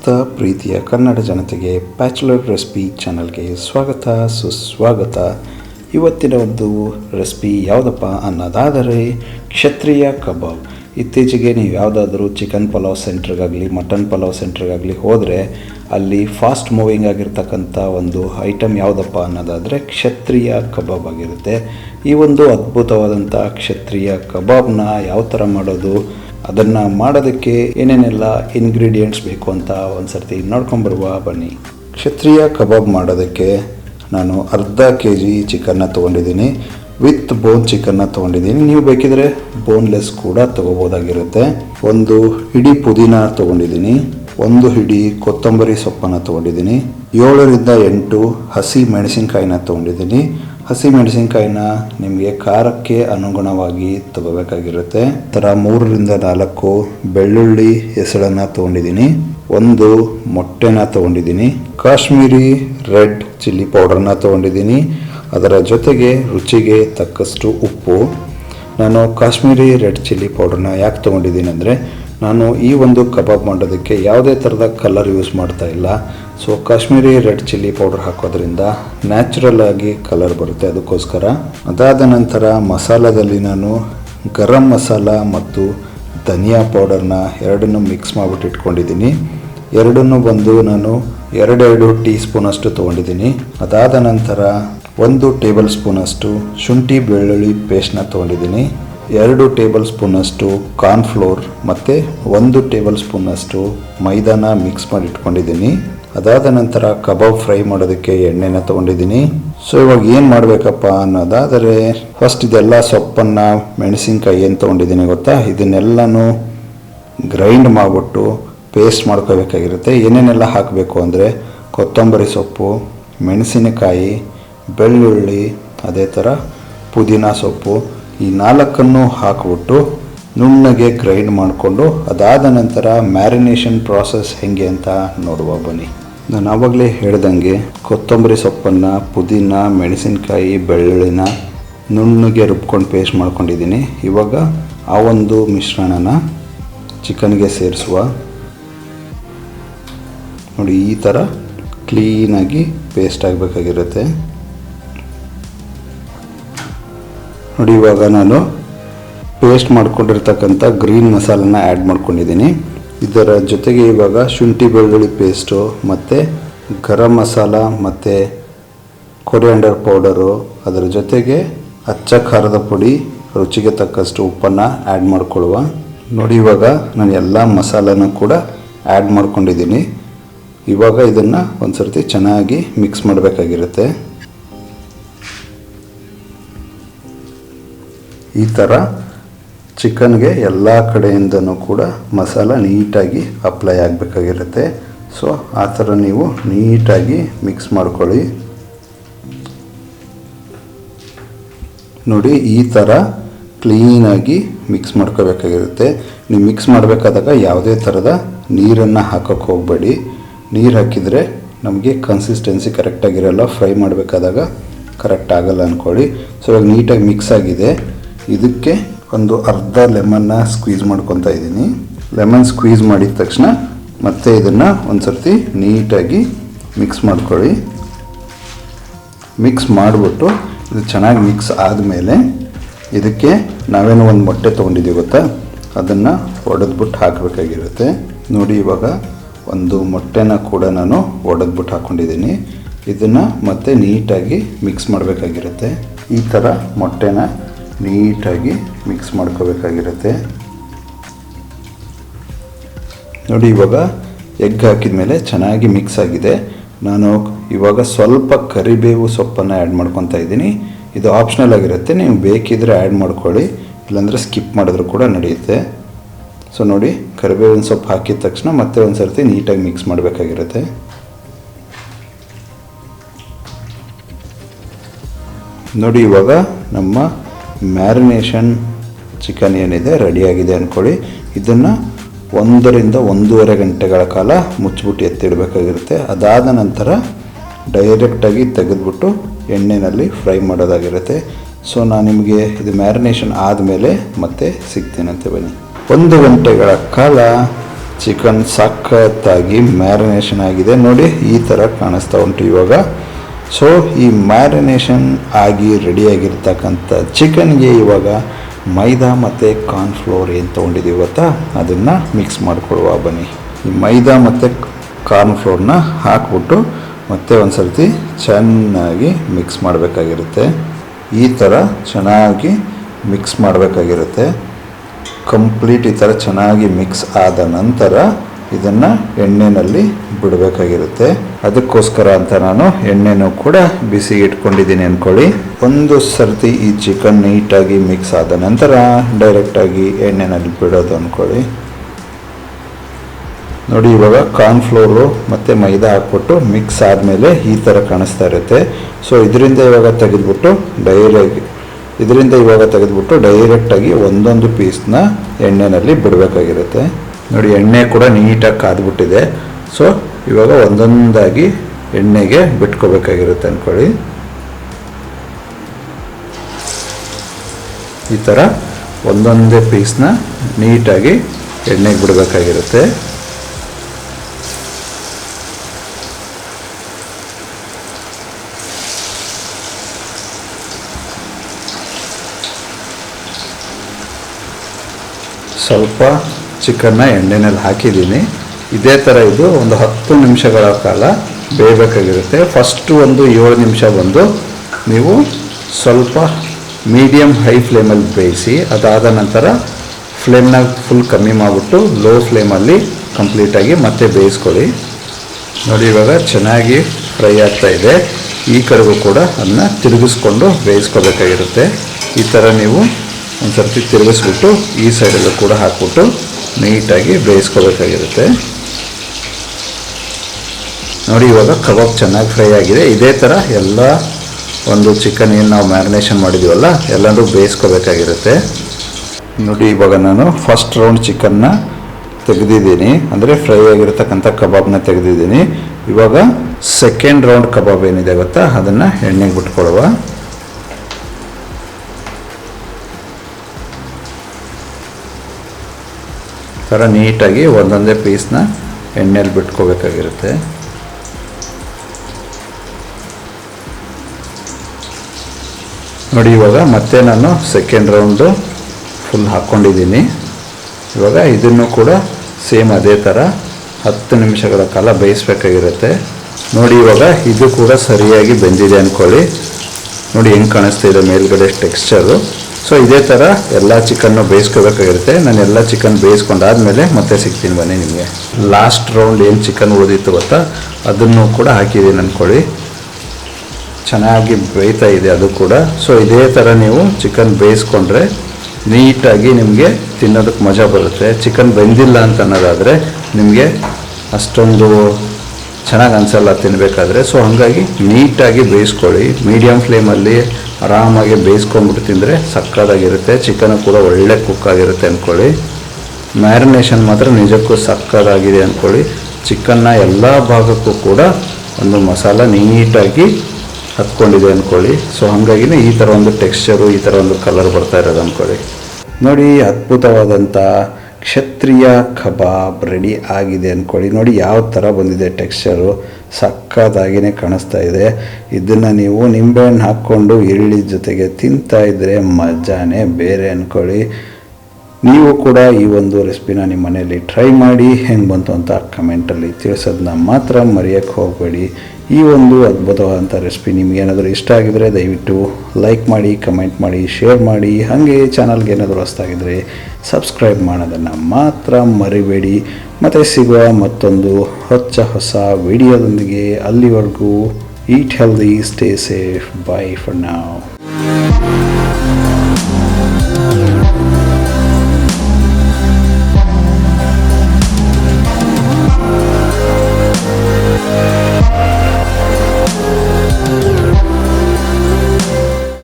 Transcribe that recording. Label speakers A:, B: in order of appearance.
A: ಸಮಸ್ತ ಪ್ರೀತಿಯ ಕನ್ನಡ ಜನತೆಗೆ ಬ್ಯಾಚುಲರ್ ರೆಸಿಪಿ ಚಾನಲ್ಗೆ ಸ್ವಾಗತ, ಸುಸ್ವಾಗತ. ಇವತ್ತಿನ ಒಂದು ರೆಸಿಪಿ ಯಾವುದಪ್ಪ ಅನ್ನೋದಾದರೆ ಕ್ಷತ್ರಿಯ ಕಬಾಬ್. ಇತ್ತೀಚೆಗೆ ನೀವು ಯಾವುದಾದರೂ ಚಿಕನ್ ಪಲಾವ್ ಸೆಂಟ್ರಿಗಾಗಲಿ ಮಟನ್ ಪಲಾವ್ ಸೆಂಟ್ರಿಗಾಗಲಿ ಹೋದರೆ ಅಲ್ಲಿ ಫಾಸ್ಟ್ ಮೂವಿಂಗ್ ಆಗಿರ್ತಕ್ಕಂಥ ಒಂದು ಐಟಮ್ ಯಾವುದಪ್ಪ ಅನ್ನೋದಾದರೆ ಕ್ಷತ್ರಿಯ ಕಬಾಬ್ ಆಗಿರುತ್ತೆ. ಈ ಒಂದು ಅದ್ಭುತವಾದಂಥ ಕ್ಷತ್ರಿಯ ಕಬಾಬ್ನ ಯಾವ ಥರ ಮಾಡೋದು? ಅದನ್ನು ಮಾಡೋದಕ್ಕೆ ಏನೇನೆಲ್ಲ ಇಂಗ್ರೀಡಿಯೆಂಟ್ಸ್ ಬೇಕು ಅಂತ ಒಂದು ಸರ್ತಿ ನೋಡ್ಕೊಂಬರುವ ಬನ್ನಿ. ಕ್ಷತ್ರಿಯ ಕಬಾಬ್ ಮಾಡೋದಕ್ಕೆ ನಾನು ಅರ್ಧ ಕೆ ಜಿ ಚಿಕನ್ನ ತೊಗೊಂಡಿದ್ದೀನಿ. ವಿತ್ ಬೋನ್ ಚಿಕನ್ನ ತೊಗೊಂಡಿದ್ದೀನಿ. ನೀವು ಬೇಕಿದ್ರೆ ಬೋನ್ಲೆಸ್ ಕೂಡ ತಗೋಬೋದಾಗಿರುತ್ತೆ. ಒಂದು ಹಿಡಿ ಪುದೀನ ತೊಗೊಂಡಿದ್ದೀನಿ. ಒಂದು ಹಿಡಿ ಕೊತ್ತಂಬರಿ ಸೊಪ್ಪನ್ನು ತೊಗೊಂಡಿದ್ದೀನಿ. ಏಳರಿಂದ ಎಂಟು ಹಸಿ ಮೆಣಸಿನ್ಕಾಯಿನ ತೊಗೊಂಡಿದ್ದೀನಿ. ಹಸಿ ಮೆಣಸಿನಕಾಯಿನ ನಿಮಗೆ ಖಾರಕ್ಕೆ ಅನುಗುಣವಾಗಿ ತಗೋಬೇಕಾಗಿರುತ್ತೆ. ಥರ ಮೂರರಿಂದ ನಾಲ್ಕು ಬೆಳ್ಳುಳ್ಳಿ ಹೆಸಳನ್ನು ತೊಗೊಂಡಿದ್ದೀನಿ. ಒಂದು ಮೊಟ್ಟೆನ ತೊಗೊಂಡಿದ್ದೀನಿ. ಕಾಶ್ಮೀರಿ ರೆಡ್ ಚಿಲ್ಲಿ ಪೌಡರ್ನ ತೊಗೊಂಡಿದ್ದೀನಿ. ಅದರ ಜೊತೆಗೆ ರುಚಿಗೆ ತಕ್ಕಷ್ಟು ಉಪ್ಪು. ನಾನು ಕಾಶ್ಮೀರಿ ರೆಡ್ ಚಿಲ್ಲಿ ಪೌಡರ್ನ ಯಾಕೆ ತೊಗೊಂಡಿದ್ದೀನಿ ಅಂದರೆ, ನಾನು ಈ ಒಂದು ಕಬಾಬ್ ಮಾಡೋದಕ್ಕೆ ಯಾವುದೇ ಥರದ ಕಲರ್ ಯೂಸ್ ಮಾಡ್ತಾ ಇಲ್ಲ. So Kashmiri red chilli powder ಹಾಕೋದ್ರಿಂದ ನ್ಯಾಚುರಲ್ ಆಗಿ ಕಲರ್ ಬರುತ್ತೆ ಅದಕ್ಕೋಸ್ಕರ. ಅದಾದ ನಂತರ ಮಸಾಲದಲ್ಲಿ ನಾನು ಗರಂ ಮಸಾಲ ಮತ್ತು ಧನಿಯಾ ಪೌಡರ್ನ ಎರಡನ್ನೂ ಮಿಕ್ಸ್ ಮಾಡಿಬಿಟ್ಟು ಇಟ್ಕೊಂಡಿದ್ದೀನಿ. ಎರಡನ್ನೂ ಬಂದು ನಾನು ಎರಡೆರಡು ಟೀ ಸ್ಪೂನಷ್ಟು ತೊಗೊಂಡಿದ್ದೀನಿ. ಅದಾದ ನಂತರ ಒಂದು ಟೇಬಲ್ ಸ್ಪೂನಷ್ಟು ಶುಂಠಿ ಬೆಳ್ಳುಳ್ಳಿ ಪೇಸ್ಟ್ನ ತೊಗೊಂಡಿದ್ದೀನಿ. ಎರಡು ಟೇಬಲ್ ಸ್ಪೂನಷ್ಟು ಕಾರ್ನ್ಫ್ಲೋರ್ ಮತ್ತು ಒಂದು ಟೇಬಲ್ ಸ್ಪೂನಷ್ಟು ಮೈದಾನ ಮಿಕ್ಸ್ ಮಾಡಿ ಇಟ್ಕೊಂಡಿದ್ದೀನಿ. ಅದಾದ ನಂತರ ಕಬಾಬ್ ಫ್ರೈ ಮಾಡೋದಕ್ಕೆ ಎಣ್ಣೆನ ತಗೊಂಡಿದ್ದೀನಿ. ಸೊ ಇವಾಗ ಏನು ಮಾಡಬೇಕಪ್ಪ ಅನ್ನೋದಾದರೆ ಫಸ್ಟ್ ಇದೆಲ್ಲ ಸೊಪ್ಪನ್ನು ಮೆಣಸಿನ್ಕಾಯಿ ಏನು ತೊಗೊಂಡಿದ್ದೀನಿ ಗೊತ್ತಾ? ಇದನ್ನೆಲ್ಲನೂ ಗ್ರೈಂಡ್ ಮಾಡಿಬಿಟ್ಟು ಪೇಸ್ಟ್ ಮಾಡ್ಕೋಬೇಕಾಗಿರುತ್ತೆ. ಏನೇನೆಲ್ಲ ಹಾಕಬೇಕು ಅಂದರೆ ಕೊತ್ತಂಬರಿ ಸೊಪ್ಪು, ಮೆಣಸಿನಕಾಯಿ, ಬೆಳ್ಳುಳ್ಳಿ, ಅದೇ ಥರ ಪುದೀನ ಸೊಪ್ಪು, ಈ ನಾಲ್ಕನ್ನು ಹಾಕಿಬಿಟ್ಟು ನುಣ್ಣಗೆ ಗ್ರೈಂಡ್ ಮಾಡಿಕೊಂಡು ಅದಾದ ನಂತರ ಮ್ಯಾರಿನೇಷನ್ ಪ್ರಾಸೆಸ್ ಹೇಗೆ ಅಂತ ನೋಡುವ ಬನ್ನಿ. ನಾನು ಆವಾಗಲೇ ಹೇಳ್ದಂಗೆ ಕೊತ್ತಂಬರಿ ಸೊಪ್ಪನ್ನು, ಪುದೀನ, ಮೆಣಸಿನಕಾಯಿ, ಬೆಳ್ಳುಳ್ಳಿನ ನುಣ್ಣಗೆ ರುಬ್ಕೊಂಡು ಪೇಸ್ಟ್ ಮಾಡ್ಕೊಂಡಿದ್ದೀನಿ. ಇವಾಗ ಆ ಒಂದು ಮಿಶ್ರಣನ ಚಿಕನ್ಗೆ ಸೇರಿಸುವ. ನೋಡಿ, ಈ ಥರ ಕ್ಲೀನಾಗಿ ಪೇಸ್ಟ್ ಆಗಬೇಕಾಗಿರುತ್ತೆ. ನೋಡಿ, ಇವಾಗ ನಾನು ಪೇಸ್ಟ್ ಮಾಡ್ಕೊಂಡಿರ್ತಕ್ಕಂಥ ಗ್ರೀನ್ ಮಸಾಲನ ಆ್ಯಡ್ ಮಾಡ್ಕೊಂಡಿದ್ದೀನಿ. ಇದರ ಜೊತೆಗೆ ಇವಾಗ ಶುಂಠಿ ಬೆಳ್ಳುಳ್ಳಿ ಪೇಸ್ಟು ಮತ್ತು ಗರಂ ಮಸಾಲ, ಮತ್ತು ಕೊರಿಯಾಂಡರ್ ಪೌಡರು ಅದರ ಜೊತೆಗೆ ಅಚ್ಚ ಖಾರದ ಪುಡಿ, ರುಚಿಗೆ ತಕ್ಕಷ್ಟು ಉಪ್ಪನ್ನು ಆ್ಯಡ್ ಮಾಡ್ಕೊಳ್ಳುವ. ನೋಡಿ ಇವಾಗ ನಾನು ಎಲ್ಲ ಮಸಾಲನೂ ಕೂಡ ಆ್ಯಡ್ ಮಾಡ್ಕೊಂಡಿದ್ದೀನಿ. ಇವಾಗ ಇದನ್ನು ಒಂದು ಸರ್ತಿ ಚೆನ್ನಾಗಿ ಮಿಕ್ಸ್ ಮಾಡಬೇಕಾಗಿರುತ್ತೆ. ಈ ಥರ ಚಿಕನ್ಗೆ ಎಲ್ಲ ಕಡೆಯಿಂದನೂ ಕೂಡ ಮಸಾಲ ನೀಟಾಗಿ ಅಪ್ಲೈ ಆಗಬೇಕಾಗಿರುತ್ತೆ. ಸೊ ಆ ಥರ ನೀವು ನೀಟಾಗಿ ಮಿಕ್ಸ್ ಮಾಡ್ಕೊಳ್ಳಿ. ನೋಡಿ, ಈ ಥರ ಕ್ಲೀನಾಗಿ ಮಿಕ್ಸ್ ಮಾಡ್ಕೋಬೇಕಾಗಿರುತ್ತೆ. ನೀವು ಮಿಕ್ಸ್ ಮಾಡಬೇಕಾದಾಗ ಯಾವುದೇ ಥರದ ನೀರನ್ನು ಹಾಕೋಕ್ಕೆ ಹೋಗಬೇಡಿ. ನೀರು ಹಾಕಿದರೆ ನಮಗೆ ಕನ್ಸಿಸ್ಟೆನ್ಸಿ ಕರೆಕ್ಟಾಗಿರಲ್ಲ ಫ್ರೈ ಮಾಡಬೇಕಾದಾಗ ಕರೆಕ್ಟ್ ಆಗಲ್ಲ ಅಂದ್ಕೊಳ್ಳಿ ಸೊ ಇವಾಗ ನೀಟಾಗಿ ಮಿಕ್ಸ್ ಆಗಿದೆ. ಇದಕ್ಕೆ ಒಂದು ಅರ್ಧ ಲೆಮನ್ನ ಸ್ಕ್ವೀಸ್ ಮಾಡ್ಕೊತಾ ಇದ್ದೀನಿ. ಲೆಮನ್ ಸ್ಕ್ವೀಸ್ ಮಾಡಿದ ತಕ್ಷಣ ಮತ್ತೆ ಇದನ್ನು ಒಂದು ಸರ್ತಿ ನೀಟಾಗಿ ಮಿಕ್ಸ್ ಮಾಡ್ಕೊಳ್ಳಿ. ಮಿಕ್ಸ್ ಮಾಡಿಬಿಟ್ಟು ಇದು ಚೆನ್ನಾಗಿ ಮಿಕ್ಸ್ ಆದಮೇಲೆ ಇದಕ್ಕೆ ನಾವೇನು ಒಂದು ಮೊಟ್ಟೆ ತೊಗೊಂಡಿದ್ದೀವಿ ಗೊತ್ತಾ? ಅದನ್ನು ಒಡೆದ್ಬಿಟ್ಟು ಹಾಕಬೇಕಾಗಿರುತ್ತೆ. ನೋಡಿ ಇವಾಗ ಒಂದು ಮೊಟ್ಟೆನ ಕೂಡ ನಾನು ಒಡೆದ್ಬಿಟ್ಟು ಹಾಕ್ಕೊಂಡಿದ್ದೀನಿ ಇದನ್ನು ಮತ್ತೆ ನೀಟಾಗಿ ಮಿಕ್ಸ್ ಮಾಡಬೇಕಾಗಿರುತ್ತೆ. ಈ ಥರ ಮೊಟ್ಟೆನ ನೀಟಾಗಿ ಮಿಕ್ಸ್ ಮಾಡ್ಕೋಬೇಕಾಗಿರುತ್ತೆ. ನೋಡಿ, ಇವಾಗ ಎಗ್ ಹಾಕಿದ ಮೇಲೆ ಚೆನ್ನಾಗಿ ಮಿಕ್ಸ್ ಆಗಿದೆ. ನಾನು ಇವಾಗ ಸ್ವಲ್ಪ ಕರಿಬೇವು ಸೊಪ್ಪನ್ನು ಆ್ಯಡ್ ಮಾಡ್ಕೊತಾ ಇದ್ದೀನಿ. ಇದು ಆಪ್ಷನಲ್ ಆಗಿರುತ್ತೆ. ನೀವು ಬೇಕಿದ್ರೆ ಆ್ಯಡ್ ಮಾಡ್ಕೊಳ್ಳಿ. ಇಲ್ಲಾಂದರೆ ಸ್ಕಿಪ್ ಮಾಡಿದ್ರು ಕೂಡ ನಡೆಯುತ್ತೆ. ಸೊ, ನೋಡಿ, ಕರಿಬೇವಿನ ಸೊಪ್ಪು ಹಾಕಿದ ತಕ್ಷಣ ಮತ್ತೆ ಒಂದು ಸರ್ತಿ ನೀಟಾಗಿ ಮಿಕ್ಸ್ ಮಾಡಬೇಕಾಗಿರುತ್ತೆ. ನೋಡಿ, ಇವಾಗ ನಮ್ಮ ಮ್ಯಾರಿನೇಷನ್ ಚಿಕನ್ ಏನಿದೆ ರೆಡಿಯಾಗಿದೆ ಅಂದ್ಕೊಳ್ಳಿ ಇದನ್ನು ಒಂದರಿಂದ ಒಂದೂವರೆ ಗಂಟೆಗಳ ಕಾಲ ಮುಚ್ಚಿಬಿಟ್ಟು ಎತ್ತಿಡಬೇಕಾಗಿರುತ್ತೆ. ಅದಾದ ನಂತರ ಡೈರೆಕ್ಟಾಗಿ ತೆಗೆದುಬಿಟ್ಟು ಎಣ್ಣೆಯಲ್ಲಿ ಫ್ರೈ ಮಾಡೋದಾಗಿರುತ್ತೆ. ಸೊ ನಾನು ನಿಮಗೆ ಇದು ಮ್ಯಾರಿನೇಷನ್ ಆದಮೇಲೆ ಮತ್ತೆ ಸಿಗ್ತೀನಂತೆ ಬನ್ನಿ ಒಂದು ಗಂಟೆಗಳ ಕಾಲ ಚಿಕನ್ ಸಖತ್ತಾಗಿ ಮ್ಯಾರಿನೇಷನ್ ಆಗಿದೆ. ನೋಡಿ, ಈ ಥರ ಕಾಣಿಸ್ತಾ ಉಂಟು ಇವಾಗ. ಸೊ ಈ ಮ್ಯಾರಿನೇಷನ್ ಆಗಿ ರೆಡಿಯಾಗಿರ್ತಕ್ಕಂಥ ಚಿಕನ್ಗೆ ಇವಾಗ ಮೈದಾ ಮತ್ತು ಕಾರ್ನ್ಫ್ಲೋರ್ ಏನು ತೊಗೊಂಡಿದ್ದೀವಿ ಗೊತ್ತಾ? ಅದನ್ನು ಮಿಕ್ಸ್ ಮಾಡಿಕೊಡುವ ಬನ್ನಿ. ಈ ಮೈದಾ ಮತ್ತು ಕಾರ್ನ್ಫ್ಲೋರ್ನ ಹಾಕ್ಬಿಟ್ಟು ಮತ್ತೆ ಒಂದು ಸರ್ತಿ ಚೆನ್ನಾಗಿ ಮಿಕ್ಸ್ ಮಾಡಬೇಕಾಗಿರುತ್ತೆ. ಈ ಥರ ಚೆನ್ನಾಗಿ ಮಿಕ್ಸ್ ಮಾಡಬೇಕಾಗಿರುತ್ತೆ. ಕಂಪ್ಲೀಟ್ ಈ ಥರ ಚೆನ್ನಾಗಿ ಮಿಕ್ಸ್ ಆದ ನಂತರ ಇದನ್ನು ಎಣ್ಣೆಯಲ್ಲಿ ಬಿಡಬೇಕಾಗಿರುತ್ತೆ. ಅದಕ್ಕೋಸ್ಕರ ಅಂತ ನಾನು ಎಣ್ಣೆನೂ ಕೂಡ ಬಿಸಿ ಇಟ್ಕೊಂಡಿದ್ದೀನಿ ಅಂದ್ಕೊಳ್ಳಿ ಒಂದು ಸರ್ತಿ ಈ ಚಿಕನ್ ನೀಟಾಗಿ ಮಿಕ್ಸ್ ಆದ ನಂತರ ಡೈರೆಕ್ಟಾಗಿ ಎಣ್ಣೆನಲ್ಲಿ ಬಿಡೋದು ಅಂದ್ಕೊಳ್ಳಿ ನೋಡಿ ಇವಾಗ ಕಾರ್ನ್ಫ್ಲೋರು ಮತ್ತು ಮೈದಾ ಹಾಕ್ಬಿಟ್ಟು ಮಿಕ್ಸ್ ಆದಮೇಲೆ ಈ ಥರ ಕಾಣಿಸ್ತಾ ಇರುತ್ತೆ. ಸೊ ಇದರಿಂದ ಇವಾಗ ತೆಗೆದ್ಬಿಟ್ಟು ಡೈರೆಕ್ಟ್ ಇದರಿಂದ ಇವಾಗ ತೆಗೆದುಬಿಟ್ಟು ಡೈರೆಕ್ಟಾಗಿ ಒಂದೊಂದು ಪೀಸ್ನ ಎಣ್ಣೆಯಲ್ಲಿ ಬಿಡಬೇಕಾಗಿರುತ್ತೆ. ನೋಡಿ, ಎಣ್ಣೆ ಕೂಡ ನೀಟಾಗಿ ಕಾದ್ಬಿಟ್ಟಿದೆ. ಸೊ ಇವಾಗ ಒಂದೊಂದಾಗಿ ಎಣ್ಣೆಗೆ ಬಿಟ್ಕೋಬೇಕಾಗಿರುತ್ತೆ ಅಂದ್ಕೊಳ್ಳಿ ಈ ಥರ ಒಂದೊಂದೇ ಪೀಸ್ನ ನೀಟಾಗಿ ಎಣ್ಣೆಗೆ ಬಿಡಬೇಕಾಗಿರುತ್ತೆ. ಸ್ವಲ್ಪ ಚಿಕನ್ನ ಎಣ್ಣೆನಲ್ಲಿ ಹಾಕಿದ್ದೀನಿ. ಇದೇ ಥರ ಇದು ಒಂದು ಹತ್ತು ನಿಮಿಷಗಳ ಕಾಲ ಬೇಯಬೇಕಾಗಿರುತ್ತೆ. ಫಸ್ಟು ಒಂದು ಏಳು ನಿಮಿಷ ಬಂದು ನೀವು ಸ್ವಲ್ಪ ಮೀಡಿಯಮ್ ಹೈ ಫ್ಲೇಮಲ್ಲಿ ಬೇಯಿಸಿ, ಅದಾದ ನಂತರ ಫ್ಲೇಮ್ನ ಫುಲ್ ಕಮ್ಮಿ ಮಾಡಿಬಿಟ್ಟು ಲೋ ಫ್ಲೇಮಲ್ಲಿ ಕಂಪ್ಲೀಟಾಗಿ ಮತ್ತೆ ಬೇಯಿಸ್ಕೊಳ್ಳಿ. ನೋಡಿ, ಇವಾಗ ಚೆನ್ನಾಗಿ ಫ್ರೈ ಆಗ್ತಾ ಇದೆ. ಈ ಕಡೆಗೂ ಕೂಡ ಅದನ್ನ ತಿರುಗಿಸ್ಕೊಂಡು ಬೇಯಿಸ್ಕೋಬೇಕಾಗಿರುತ್ತೆ. ಈ ಥರ ನೀವು ಒಂದು ಸರ್ತಿ ತಿರುಗಿಸ್ಬಿಟ್ಟು ಈ ಸೈಡಲ್ಲೂ ಕೂಡ ಹಾಕ್ಬಿಟ್ಟು ನೀಟಾಗಿ ಬೇಯಿಸ್ಕೋಬೇಕಾಗಿರುತ್ತೆ. ನೋಡಿ, ಇವಾಗ ಕಬಾಬ್ ಚೆನ್ನಾಗಿ ಫ್ರೈ ಆಗಿದೆ. ಇದೇ ಥರ ಎಲ್ಲ ಒಂದು ಚಿಕನ್ ಏನು ನಾವು ಮ್ಯಾರಿನೇಷನ್ ಮಾಡಿದ್ದೀವಲ್ಲ ಎಲ್ಲರೂ ಬೇಯಿಸ್ಕೋಬೇಕಾಗಿರುತ್ತೆ. ನೋಡಿ, ಇವಾಗ ನಾನು ಫಸ್ಟ್ ರೌಂಡ್ ಚಿಕನ್ನ ತೆಗೆದಿದ್ದೀನಿ. ಅಂದರೆ ಫ್ರೈ ಆಗಿರತಕ್ಕಂಥ ಕಬಾಬ್ನ ತೆಗೆದಿದ್ದೀನಿ. ಇವಾಗ ಸೆಕೆಂಡ್ ರೌಂಡ್ ಕಬಾಬ್ ಏನಿದೆ ಗೊತ್ತಾ? ಅದನ್ನು ಎಣ್ಣೆಗೆ ಬಿಟ್ಕೊಳುವ ಥರ ನೀಟಾಗಿ ಒಂದೊಂದೇ ಪೀಸ್ನ ಎಣ್ಣೆಯಲ್ಲಿ ಬಿಟ್ಕೋಬೇಕಾಗಿರುತ್ತೆ. ನೋಡಿ, ಇವಾಗ ಮತ್ತೆ ನಾನು ಸೆಕೆಂಡ್ ರೌಂಡು ಫುಲ್ ಹಾಕ್ಕೊಂಡಿದ್ದೀನಿ ಇವಾಗ ಇದನ್ನು ಕೂಡ ಸೇಮ್ ಅದೇ ಥರ ಹತ್ತು ನಿಮಿಷಗಳ ಕಾಲ ಬೇಯಿಸ್ಬೇಕಾಗಿರುತ್ತೆ. ನೋಡಿ, ಇವಾಗ ಇದು ಕೂಡ ಸರಿಯಾಗಿ ಬೆಂದಿದೆ ಅಂದ್ಕೊಳ್ಳಿ ನೋಡಿ, ಹೆಂಗೆ ಕಾಣಿಸ್ತಾ ಇದೆ ಮೇಲ್ಗಡೆ ಟೆಕ್ಸ್ಚರು ಸೊ ಇದೇ ಥರ ಎಲ್ಲ ಚಿಕನ್ನು ಬೇಯಿಸ್ಕೋಬೇಕಾಗಿರುತ್ತೆ. ನಾನು ಎಲ್ಲ ಚಿಕನ್ ಬೇಯಿಸ್ಕೊಂಡಾದ್ಮೇಲೆ ಮತ್ತೆ ಸಿಗ್ತೀನಿ ಬನ್ನಿ ನಿಮಗೆ. ಲಾಸ್ಟ್ ರೌಂಡ್ ಏನು ಚಿಕನ್ ಉಳಿದಿತ್ತು ಗೊತ್ತಾ? ಅದನ್ನು ಕೂಡ ಹಾಕಿದ್ದೀನಿ ಅಂದ್ಕೊಳ್ಳಿ ಚೆನ್ನಾಗಿ ಬೇಯ್ತಾ ಇದೆ ಅದು ಕೂಡ. ಸೊ ಇದೇ ಥರ ನೀವು ಚಿಕನ್ ಬೇಯಿಸ್ಕೊಂಡ್ರೆ ನೀಟಾಗಿ ನಿಮಗೆ ತಿನ್ನೋದಕ್ಕೆ ಮಜಾ ಬರುತ್ತೆ. ಚಿಕನ್ ಬೆಂದಿಲ್ಲ ಅಂತ ಅನ್ನೋದಾದರೆ ನಿಮಗೆ ಅಷ್ಟೊಂದು ಚೆನ್ನಾಗಿ ಅನಿಸಲ್ಲ ತಿನ್ನಬೇಕಾದ್ರೆ ಸೊ ಹಾಗಾಗಿ ನೀಟಾಗಿ ಬೇಯಿಸ್ಕೊಳ್ಳಿ. ಮೀಡಿಯಮ್ ಫ್ಲೇಮಲ್ಲಿ ಆರಾಮಾಗಿ ಬೇಯಿಸ್ಕೊಂಡ್ಬಿಟ್ಟು ತಿಂದರೆ ಸಕ್ಕದಾಗಿರುತ್ತೆ ಚಿಕನ್ ಕೂಡ ಒಳ್ಳೆ ಕುಕ್ ಆಗಿರುತ್ತೆ ಅಂದ್ಕೊಳ್ಳಿ ಮ್ಯಾರಿನೇಷನ್ ಮಾತ್ರ ನಿಜಕ್ಕೂ ಸಕ್ಕದಾಗಿದೆ ಅಂದ್ಕೊಳ್ಳಿ ಚಿಕನ್ನ ಎಲ್ಲ ಭಾಗಕ್ಕೂ ಕೂಡ ಒಂದು ಮಸಾಲ ನೀಟಾಗಿ ಹತ್ಕೊಂಡಿದೆ ಅಂದ್ಕೊಳ್ಳಿ ಸೊ ಹಾಗಾಗಿನೇ ಈ ಥರ ಒಂದು ಟೆಕ್ಸ್ಚರು ಈ ಥರ ಒಂದು ಕಲರ್ ಬರ್ತಾ ಇರೋದು ಅಂದ್ಕೊಳ್ಳಿ ನೋಡಿ ಅದ್ಭುತವಾದಂಥ ಕ್ಷತ್ರಿಯ ಕಬಾಬ್ ರೆಡಿ ಆಗಿದೆ ಅಂದ್ಕೊಳ್ಳಿ ನೋಡಿ ಯಾವ ಥರ ಬಂದಿದೆ ಟೆಕ್ಸ್ಚರು ಸಕ್ಕದಾಗಿನೇ ಕಾಣಿಸ್ತಾ ಇದೆ. ಇದನ್ನು ನೀವು ನಿಂಬೆಹಣ್ಣು ಹಾಕ್ಕೊಂಡು, ಈರುಳ್ಳಿ ಜೊತೆಗೆ ತಿಂತಾ ಇದ್ದರೆ ಮಜಾನೇ ಬೇರೆ ಅಂದ್ಕೊಳ್ಳಿ ನೀವು ಕೂಡ ಈ ಒಂದು ರೆಸಿಪಿನ ನಿಮ್ಮ ಮನೆಯಲ್ಲಿ ಟ್ರೈ ಮಾಡಿ ಹೆಂಗೆ ಬಂತು ಅಂತ ಕಮೆಂಟಲ್ಲಿ ತಿಳಿಸೋದನ್ನ ಮಾತ್ರ ಮರೆಯೋಕ್ಕೆ ಹೋಗಬೇಡಿ. ಈ ಒಂದು ಅದ್ಭುತವಾದಂಥ ರೆಸಿಪಿ ನಿಮಗೇನಾದರೂ ಇಷ್ಟ ಆಗಿದರೆ ದಯವಿಟ್ಟು ಲೈಕ್ ಮಾಡಿ ಕಮೆಂಟ್ ಮಾಡಿ ಶೇರ್ ಮಾಡಿ. ಹಾಗೆ ಚಾನಲ್ಗೆ ಏನಾದರೂ ಹೊಸ್ತಾಗಿದ್ದರೆ ಸಬ್ಸ್ಕ್ರೈಬ್ ಮಾಡೋದನ್ನು ಮಾತ್ರ ಮರಿಬೇಡಿ. ಮತ್ತು ಸಿಗುವ ಮತ್ತೊಂದು ಹೊಚ್ಚ ಹೊಸ ವಿಡಿಯೋದೊಂದಿಗೆ ಅಲ್ಲಿವರೆಗೂ eat healthy stay safe bye for ನಾವ್